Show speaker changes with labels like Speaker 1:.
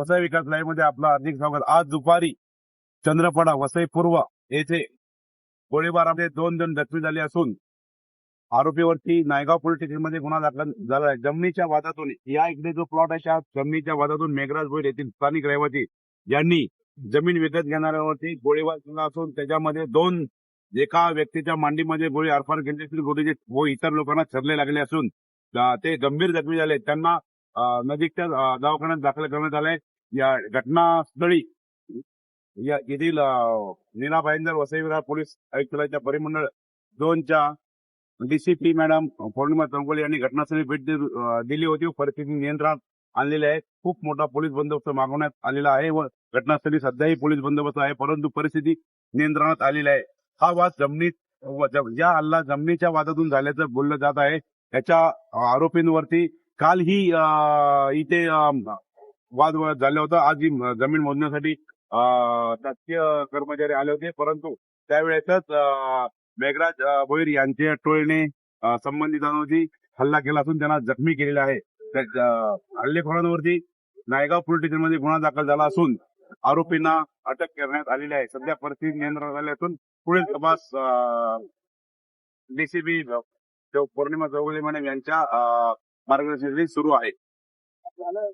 Speaker 1: वसई विकास लाईव्हमध्ये आपलं हार्दिक स्वागत. आज दुपारी चंद्रपडा वसई पूर्व येथे गोळीबारामध्ये दोन जण जखमी झाले असून आरोपीवरती नायगाव पोलीस स्टेशनमध्ये गुन्हा दाखल झाला आहे जमिनीच्या वादातून या इकडे जो प्लॉट आहे त्या जमिनीच्या वादातून मेघराज भोईर येथील स्थानिक रहिवासी यांनी जमीन विकत घेणाऱ्यावरती गोळीबार केला असून त्याच्यामध्ये दोन एका व्यक्तीच्या मांडीमध्ये गोळी अर्पण केली असून गोळीचे व इतर लोकांना छरले लागले असून ते गंभीर जखमी झाले. त्यांना नजीकच्या दवाखान्यात दाखल करण्यात आले या घटनास्थळी या येथील अं, नीना भाईंदर वसई विरार पोलीस आयुक्तालयाच्या परिमंडळ दोनच्या डीसीपी मॅडम पौर्णिमा चौगुले यांनी घटनास्थळी भेट दिली होती. परिस्थिती नियंत्रणात आणलेली आहे. खूप मोठा पोलीस बंदोबस्त मागवण्यात आलेला आहे व घटनास्थळी सध्याही पोलीस बंदोबस्त आहे परंतु परिस्थिती नियंत्रणात आलेली आहे. हा वाद जमिनीत या हल्ला जमिनीच्या वादातून झाल्याचं बोललं जात आहे. त्याच्या आरोपींवरती कालही ही इथे वाद वाद होता. आज ही जमीन मोजण्यासाठी शासकीय कर्मचारी आले होते. परंतु त्यावेळेसच मेघराज भोईर यांच्या टोळीने संबंधितांवरती हल्ला केला असून त्यांना जखमी केलेला आहे. हल्लेखोरांवरती नायगाव पोलीस स्टेशनमध्ये गुन्हा दाखल झाला असून आरोपींना अटक करण्यात आलेली आहे. सध्या परिस्थिती नियंत्रणात आली असून पुढील तपास डीसीबी पौर्णिमा चौगुले मॅडम यांच्या अं, सुरू आहे.